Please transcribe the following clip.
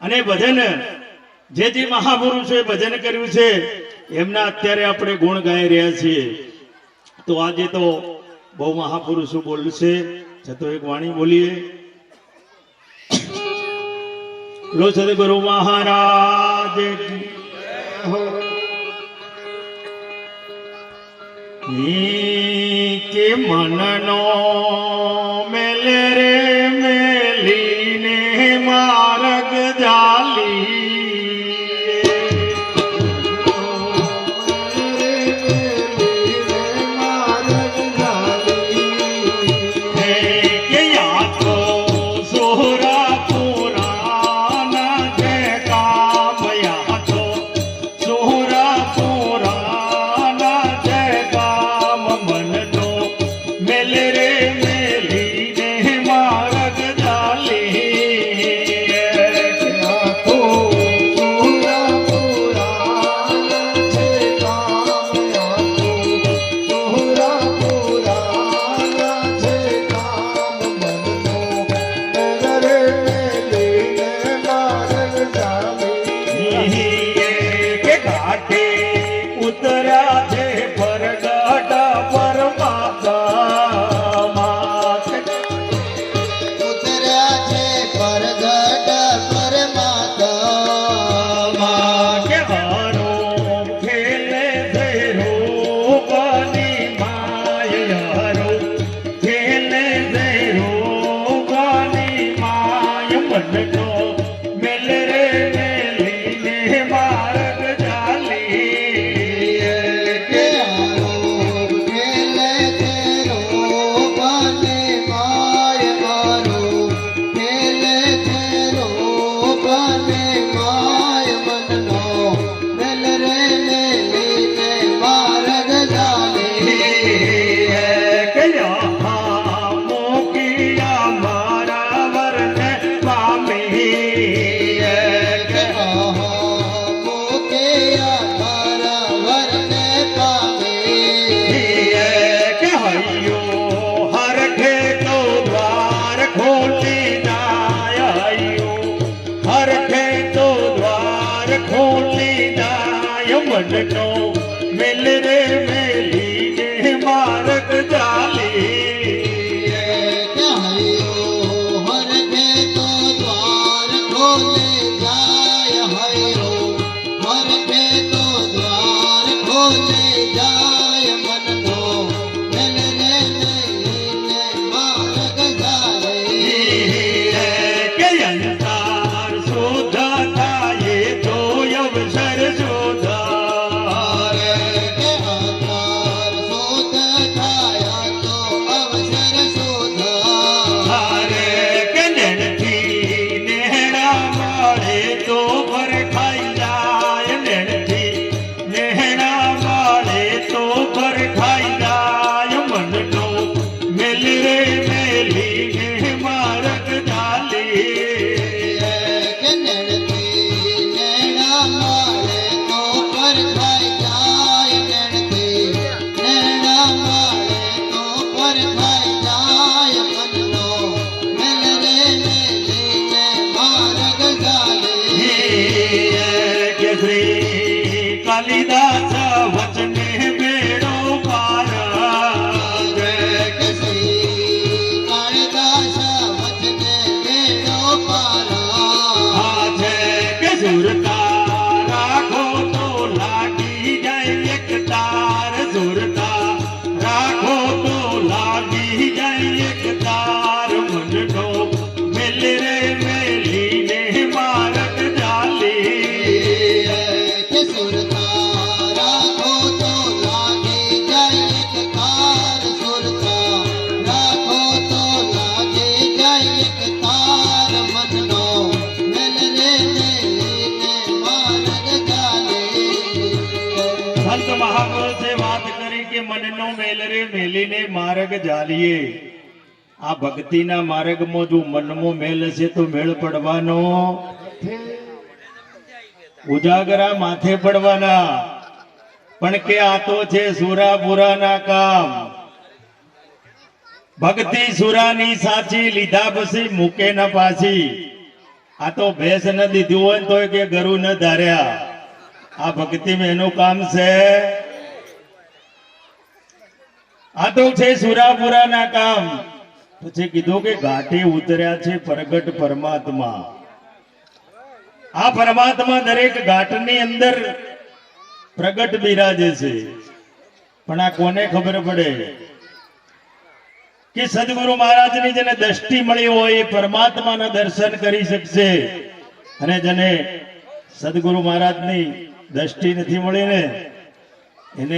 અને ભજન, જે જે મહાપુરુષોએ ભજન કર્યું છે, એમના અત્યારે આપણે ગુણ ગાઈ રહ્યા છીએ. તો આજે તો બહુ મહાપુરુષો બોલશે. છતો એક વાણી બોલીએ. લો સદગુરુ મહારાજ. કી જય. કે મનનો મહાપુરુષે વાત મેલ રે મેલીને માર્ગ જાલીએ. આ ભક્તિના માર્ગમાં જો મનમાં મેલ છે તો મેળ પડવાનો. ઉજાગરા માથે પડવાના. પણ કે આ તો છે સુરાપુરાના કામ. ભક્તિ સુરાની સાચી લીધા પછી મૂકે ન પાછી. આ તો ભેંસ ન દીધી હોય તોય કે ગરુ ન ધાર્યા. આ ભક્તિમાં એનું કામ છે. આ તો છે સુરાપુરાના કામ. પછી કીધું કે ઘાટી ઉતર્યા છે પ્રગટ પરમાત્મા. આ પરમાત્મા દરેક ઘાટની અંદર પ્રગટ બિરાજે છે. પણ આ કોને ખબર પડે? કે સદગુરુ મહારાજની જેને દ્રષ્ટિ મળી હોય એ પરમાત્માના દર્શન કરી શકશે. અને જેને સદગુરુ મહારાજની દ્રષ્ટિ નથી મળી ને એને